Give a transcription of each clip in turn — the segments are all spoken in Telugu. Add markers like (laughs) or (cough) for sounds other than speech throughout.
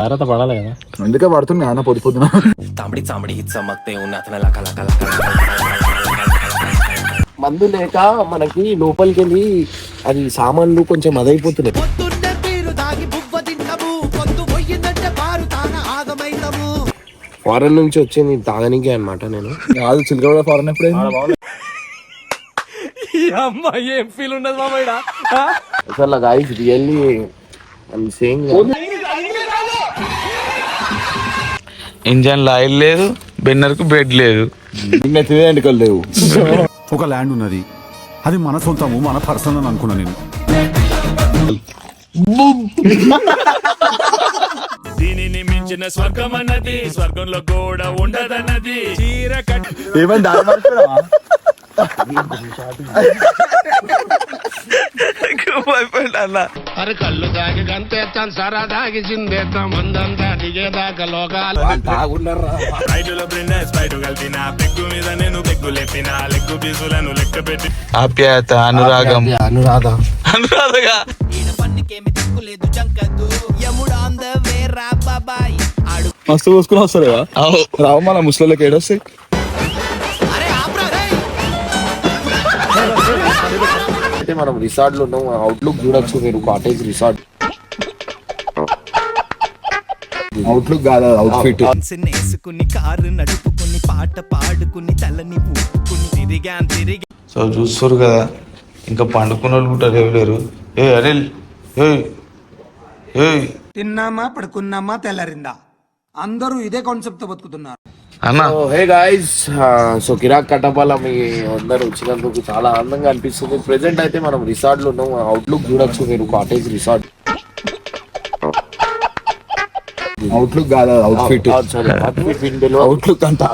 అర్హత పడాలి కదా అందుకే పడుతున్నా అన్న పొద్దు పొద్దున ఉన్న అతను మందు లేక మనకి లోపలికి వెళ్ళి అది సామాన్లు కొంచెం అదైపోతున్నాయి ఫారెన్ నుంచి వచ్చింది తాగనికే అనమాట నేను కాదు చిలకడ ఫారెన్ ఎప్పుడైంది అమ్మాయి ఏం ఫీల్ ఉండదు మామయ్య అసలు guys really I engine oil లేదు బెన్నర్కు బెడ్ లేదు. లేవు. ఒక ల్యాండ్ ఉన్నది. అది మన సొంతము మన పర్సన్ అని అనుకున్నా నేను. దీనిని మించిన స్వర్గం అన్నది స్వర్గంలో కూడా ఉండదన్నది. చీర ఏమైంది? అరే కళ్ళు తాగి సరా తాగి చిందేస్తాం మందంతా దిగేదాకా లోకాలు. ఆప్యాయత అనురాగం. అనురాధ. అనురాధగా. మస్తు పోసుకుని వస్తారు రావు మన ముసలికి ఏడొస్తాయి. అయితే మనం రిసార్ట్లో ఉన్నాం అవుట్లుక్ చూడొచ్చు మీరు కాటేజ్ రిసార్ట్ అవుట్లుక్ కాదు అవుట్ఫిట్ వేసుకుని కారు నడుపుకుని పాట పాడుకుని తలని ఊపుకుని తిరిగాం తిరిగి. సో చూస్తారు కదా ఇంకా పండుకున్న వాళ్ళు కూడా లేరు ఏ అనిల్ ఏ ఏ. తిన్నామా పడుకున్నామా తెల్లరిందా? అందరూ ఇదే కాన్సెప్ట్తో బతుకుతున్నారు. అన్న. హే గాయస్ సో కిరాక్ కట్టపాల మీ అందరు వచ్చినందుకు చాలా ఆనందంగా అనిపిస్తుంది. ప్రెసెంట్ అయితే మనం రిసార్ట్లో ఉన్నాం. అవుట్లుక్ చూడొచ్చు మీరు కాటేజ్ రిసార్ట్ అవుట్లుక్ కాదు అవుట్ఫిట్ అవుట్లుక్ (laughs) అంతా.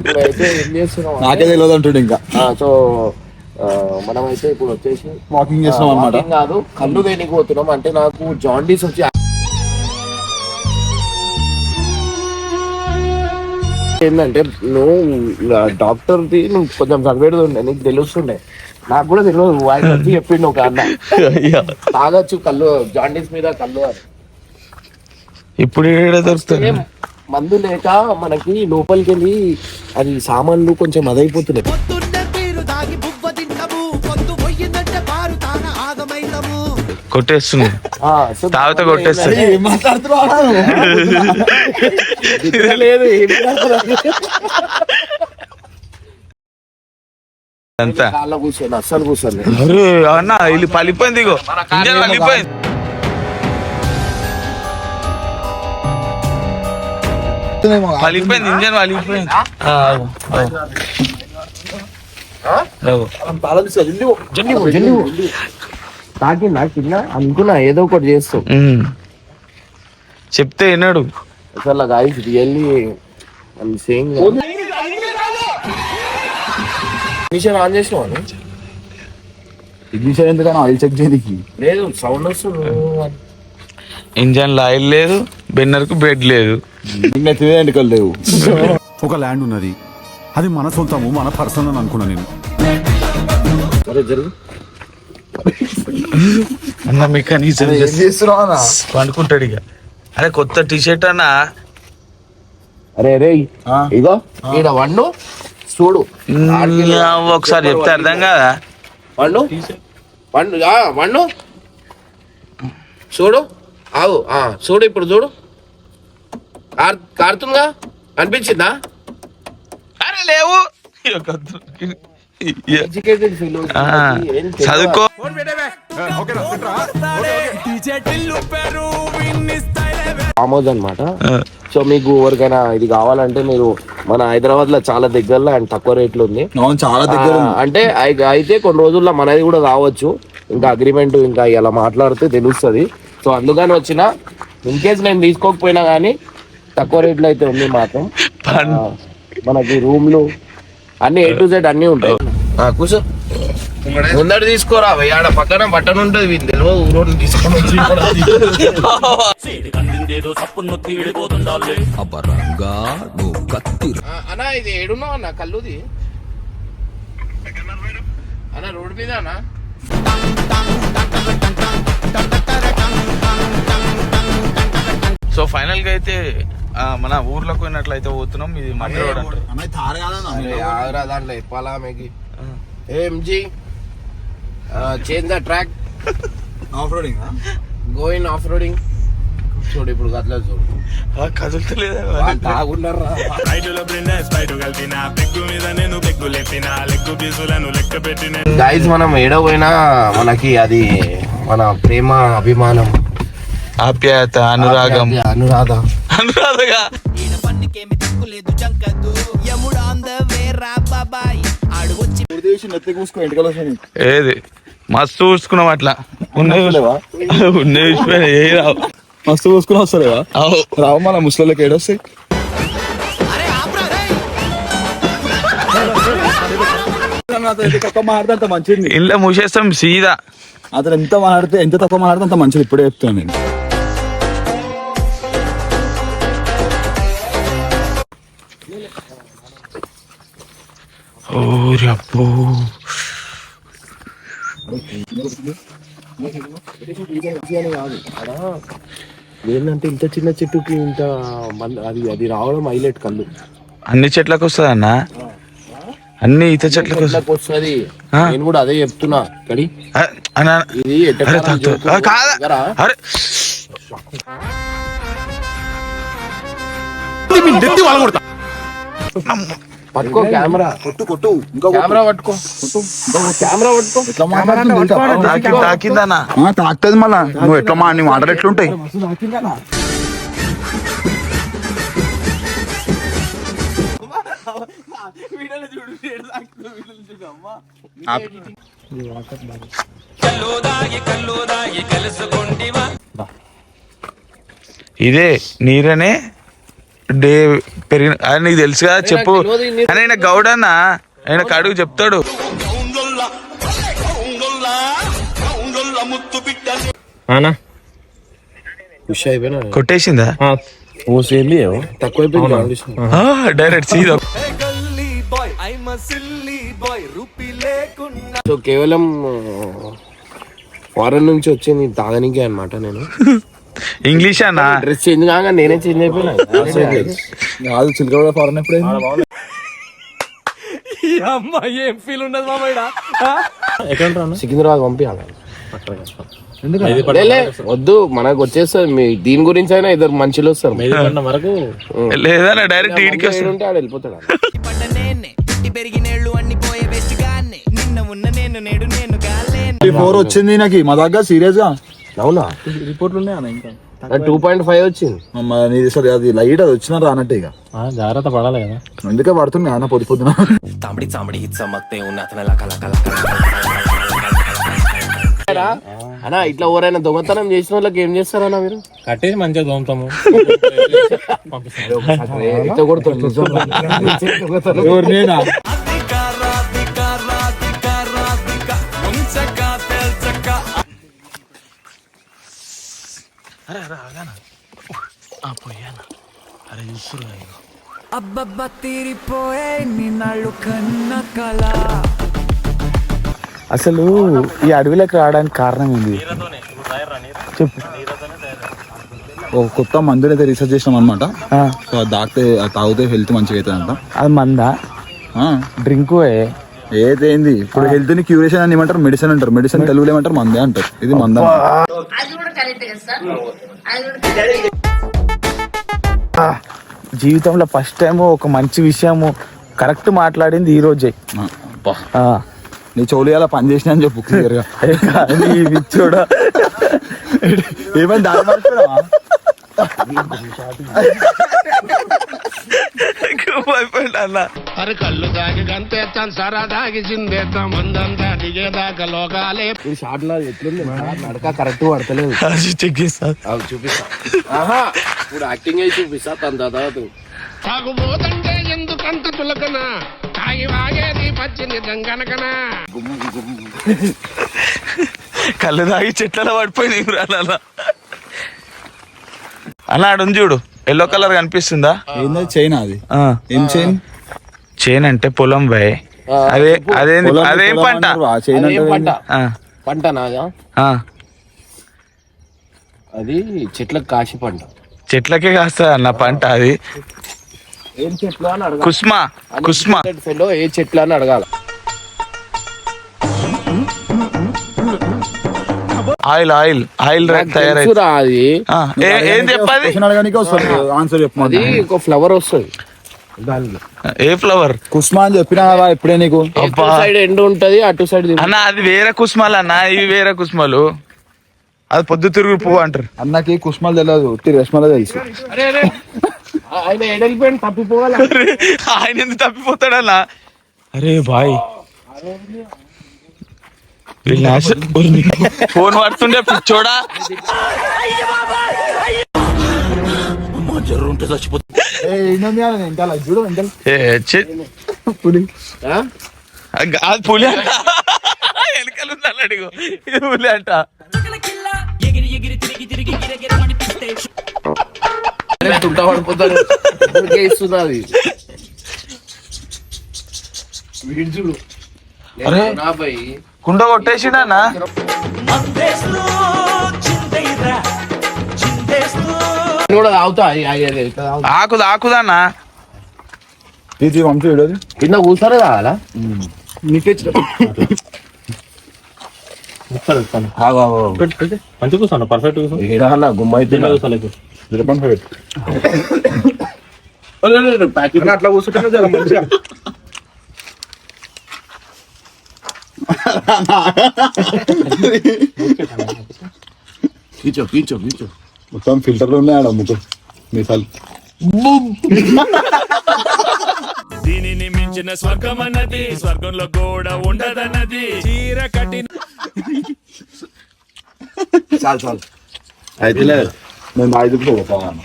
ఇప్పుడైతే ఏం చేస్తున్నాం నాకే తెలియదు అంటుండే ఇంకా. సో మనమైతే ఇప్పుడు వచ్చేసి వాకింగ్ చేస్తున్నాం అనమాట కాదు కళ్ళు దేనికి పోతున్నాం అంటే నాకు జాండీస్ వచ్చి ఏంటంటే నువ్వు డాక్టర్ ది నువ్వు కొంచెం చదివేది ఉండే నీకు తెలుస్తుండే. నాకు కూడా తెలియదు ఆయన వచ్చి చెప్పిండు ఒక అన్న. తాగొచ్చు కళ్ళు జాండీస్ మీద కళ్ళు ఇప్పుడు దొరుకుతుంది మందు లేక మనకి లోపలికి వెళ్ళి అది సామాన్లు కొంచెం అదైపోతున్నాయి. కొట్టేస్తుంది. (laughs) తాగితే కొట్టేస్తుంది. (laughs) అంతా. అస్సలు కూర్చోండి. అన్న ఇది పలిపోయింది ఇగో. ఇంజన్ పలిపోయింది. పలిపోయింది ఇంజన్ పలిపోయింది. తాకిందా కింద అనుకున్నా ఏదో ఒకటి చేస్తావు. చెప్తే విన్నాడు అసలు guys really I'm saying mission on చేసినావా ఇగ్నిషన్ ఎందుకని ఆయిల్ చెక్ చేయడానికి లేదు సౌండ్ వస్తుంది. ఇంజన్ ఆయిల్ లేదు బెన్నర్కు బెడ్ లేదు. లేవు. (laughs) ఒక ల్యాండ్ ఉన్నది. అది మన సొంతము మన పర్సన్ అని అనుకున్నా నేను. సరే జరుగు. అన్న చేస్తున్నావు అన్న? పండుకుంటాడు ఇక. అరే కొత్త టీ షర్ట్ అన్న. అరే రే ఆ? ఇగో. ఈడ వండు చూడు. ఒకసారి చెప్తే అర్థం కదా? వండు. వండు ఆ, వండు. చూడు. ఆవు ఆ, చూడు ఇప్పుడు చూడు. కార్ కారుతుందిగా అనిపించిందా? అరే లేవు. ఎడ్యుకేటెడ్ ఫీల్ ఆ, చదువుకో. ఆమోద్ అనమాట సో మీకు ఎవరికైనా ఇది కావాలంటే మీరు మన హైదరాబాద్లో చాలా దగ్గరలో అండ్ తక్కువ రేట్లు ఉంది. చాలా దగ్గర అంటే అయి- అయితే కొన్ని రోజుల్లో మనది కూడా కావచ్చు ఇంకా అగ్రిమెంట్ ఇంకా ఇలా మాట్లాడితే తెలుస్తుంది. సో అందుకని వచ్చిన ఇన్ కేస్ నేను తీసుకోకపోయినా కానీ తక్కువ రేట్లు అయితే ఉంది మాత్రం. మనకి రూమ్లు అన్ని ఏ టు జెడ్ అన్ని ఉంటాయి. ఆ, కూర్చో. ముందర తీసుకోరా ఆడ పక్కన బట్టన్ ఉంటది వీళ్ళు తెలియదు ఊరోని తీసుకొని వచ్చి అన్నా ఇది ఏడున్నావు అన్న కల్లుది? అన్న రోడ్డు మీద అన్నా? సో ఫైనల్గా అయితే మన ఊర్లోకి పోయినట్లయితే పోతున్నాం ఇది రోడ్ ఆగరా దాంట్లో చెప్పాలా మీకు MG change the track off roading going off roading చూడు ఇప్పుడు గట్ల చూడు. గైజ్ మనం ఏడో పోయినా మనకి అది మన ప్రేమ అభిమానం. ఆప్యాయత అనురాగం. అనురాధ. అనురాధగా. ఏది? మస్తు చూసుకున్నాం అట్లా. ఉన్నాయి ఉన్నాయి చూసిపోయినాయి. ఏ రావు. మస్తు కూసుకుని వస్తలేవా? అవు. రావు మన ముసలికి ఏడొస్తాయి మంచిది ఇంట్లో మూసేస్తాం సీదా. అతను ఎంత మాట్లాడితే ఎంత తక్కువ మాట్లాడితే అంత మంచిది. ఇప్పుడే చెప్తాను నేను. ఓరి ఏంటంటే ఇంత చిన్న చెట్టుకి ఇంత మంద- అది అది రావడం హైలైట్ కళ్ళు. అన్ని చెట్లకు వస్తుంది అన్న అన్ని ఈత చెట్లకు వస్తుంది. నేను కూడా అదే చెప్తున్నా. కడి ఇది అరే పట్టుకో కెమెరా కొట్టు కొట్టు. ఇంకా కెమెరా పట్టుకో. కెమెరా పట్టుకో. ఎట్లా మాట్లాడుతుంది? తాకి తాకిందన్న తాకుతుంది మళ్ళా. నువ్వు ఎట్లా మా నీ మాటలు ఎట్లుంటాయి? ఇదే నీరనే డే పెరిగిన అది నీకు తెలుసు కదా చెప్పు. అని ఆయన గౌడ్ అన్న ఆయన కడుగు చెప్తాడు. ఖుషి అయిపోయినా? కొట్టేసిందా? తక్కువైపోయింది డైరెక్ట్ సీదా Gully Boy I silly boy rupee లేకున్నా సో కేవలం ఫారెన్ నుంచి వచ్చింది తాగనికే అన్నమాట నేను. (laughs) ఇంగ్లీష్ అన్న? డ్రెస్ చేంజ్ కాగా నేనే చేంజ్ అయిపోయినా. కాదు చిలక కూడా ఫారెన్ ఎప్పుడైంది? ఈ అమ్మ ఏం ఫీల్ ఉన్నది మామయ్య సికింద్రాబాద్ పంపించాలి. వద్దు మనకు వచ్చేస్తుంది. మీ దీని గురించి అయినా ఇద్దరు మనుషులు వస్తారు. వరకు? లేదన్న డైరెక్ట్ వస్తుంది ఉంటే ఆడు వెళ్ళిపోతాడు ఫోర్ వచ్చింది నాకు మా దగ్గర సీరియస్గా. అవునా రిపోర్ట్లు ఉన్నాయా టూ పాయింట్ ఫైవ్ వచ్చింది సరే అది లైట్ అది వచ్చిన రానట్టే ఇక జాగ్రత్త పడాలి కదా ఎందుకే పడుతున్నాయి అన్న పొద్దు పొద్దున తాంబడి తాంబడి సమ్మక్తే అన్న ఇట్లా ఎవరైనా దొంగతనం చేసిన వాళ్ళకి ఏం చేస్తారన్న మీరు కట్టేసి మంచిగా దొంగతాము పంపిస్తాను అబ్బబ్బా తీరిపోయే నిన్నాళ్ళు కన్న కళ. అసలు ఈ అడవిలోకి రావడానికి కారణం ఏంది? చెప్పు. ఒక కొత్త మందుని అయితే రీసెర్చ్ చేసినాం అనమాట సో అది తాగితే అది తాగితే హెల్త్ మంచిగా అవుతుందంట. అది మందా? ఆ, డ్రింక్ ఏదేంది? ఇప్పుడు హెల్త్ని క్యూరేషన్ అని ఏమంటారు? మెడిసిన్ అంటారు. మెడిసిన్ తెలుగులో ఏమంటారు? మందే అంటారు. ఇది మంద జీవితంలో ఫస్ట్ టైం ఒక మంచి విషయము కరెక్ట్ మాట్లాడింది ఈ రోజే. నీ చెవులు అలా పని చేసినా అని చెప్పు క్లియర్గా. (laughs) ఏ కానీ ఈ పిచ్చోడా ఏమైంది దారి అన్న అరే కళ్ళు తాగి గంతేస్తాను సరా తాగి చిందేస్తాం మందంతా దిగేదాకా లోకాలే. ఇది షార్ట్ నాది ఎట్లుంది? నడక కరెక్ట్ పడతలేదు. చెక్ చేస్తా అవి చూపిస్తా. ఆహా ఇప్పుడు యాక్టింగ్ అయి చూపిస్తా తన తర్వాత తాగుబోతంటే ఎందుకంత తులకన తాగి వాగేది పచ్చి నిజం గనకనా? కళ్ళు తాగి చెట్లలో పడిపోయినాయి అలా ఆడు చూడు. ఎల్లో కలర్ కనిపిస్తుందా? ఏంది చైన్ అది? ఆ. ఏం చైన్ చేను అంటే పొలం బాయ్ అదే అదేం పొలం పంట? చైన్ అదేం అంటే పంట? ఆ, పంట నాదా ఆ. అది చెట్లకు కాశీ పంట. చెట్లకే కాస్తా అన్న పంట అది. ఏం చెట్లు అని అడగాలి. కుస్మా కుస్మా. ఏ చెట్లు అని అడగాలి. ఆయిల్ ఆయిల్ ఆయిల్ తయారైంది అది. ఏ- ఏం చెప్పాలి ఆన్సర్ ఒక ఫ్లవర్ వస్తుంది. ఏ ఫ్లవర్ కుస్మా అని చెప్పినా ఇప్పుడే నీకు. సైడ్ ఎండ్ ఉంటది అటు సైడ్ అన్న అది వేరే కుస్మాలు అన్న ఇవి వేరే కుస్మాలు. అది పొద్దు తిరుగు పువ్వు అంటారు. అన్నకి కుస్మాలు తెలియదు ఉట్టి రష్మలో తెలుసు. ఆయన తప్పిపోవాలి. ఆయన ఎందుకు తప్పిపోతాడన్నా? అరే బాయ్. ఫోన్ పడుతుండే పిచ్చోడా? అది కాదు పులి అంట. వెనకాల ఇది పులి అంట. అరే, తుంట పడిపోతారు వీడు చూడు అరే. నా కుండ కొట్టేసిండన్నా? నేను కూడా తాగుతా అయ్యి, అయ్యి, అయ్యి, ఇట్లా తాగుతా. ఆకుదు ఆకుదన్నా ఇది వీడది కింద కూర్చొని మంచి కూర్చోండి పర్ఫెక్ట్ గుమ్మ అయితే ఫైవ్ అట్లా కూర్చుంటే కీచో కీచో కీచో మొత్తం ఫిల్టర్లు ఉన్నాయి ముగ్గురు. మీసాలు. దీనిని మించిన స్వర్గం అన్నది స్వర్గంలో కూడా ఉండదన్నది. చీర కట్టిన చాలు చాలు. అయితే నేను ఐదు పోతాను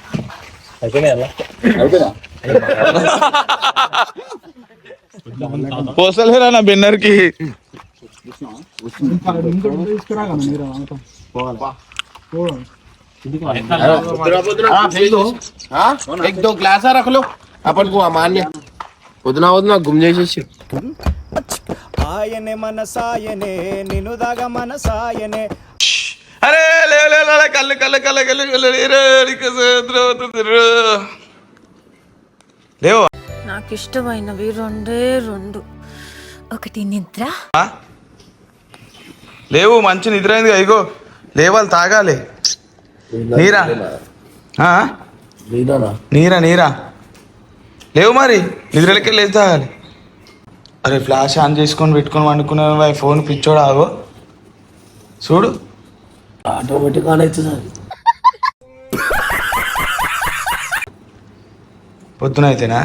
పోసలేరా నా బెన్నర్కి? एक दो ग्लास रख लो अपन को अमान्य వదినా వదినా గుమ్ చేసేసి ఆయనే మనసాయనే నినుదగ మనసాయనే అరే లే లే లే, లే, కళ్ళు కళ్ళు కళ్ళు కళ్ళు కళ్ళు లేరు, నీకు సముద్రం అవుతుంది, రు. లేవు నాకు ఇష్టమైనవి రెండే రెండు ఒకటి నిద్ర ఆ? లేవు మంచి నిద్ర అయింది ఇగో లేవాలి తాగాలి. నీరా? నీరా నీరా? లేవు మరి నిద్రలకి లేదు తాగాలి? అరే ఫ్లాష్ ఆన్ చేసుకొని పెట్టుకొని వండుకున్నాను ఫోన్ పిచ్చోడు ఆగో. చూడు. ఆటోమేటిక్ ఆన్ అవుతుంది పొద్దున అయితేనా?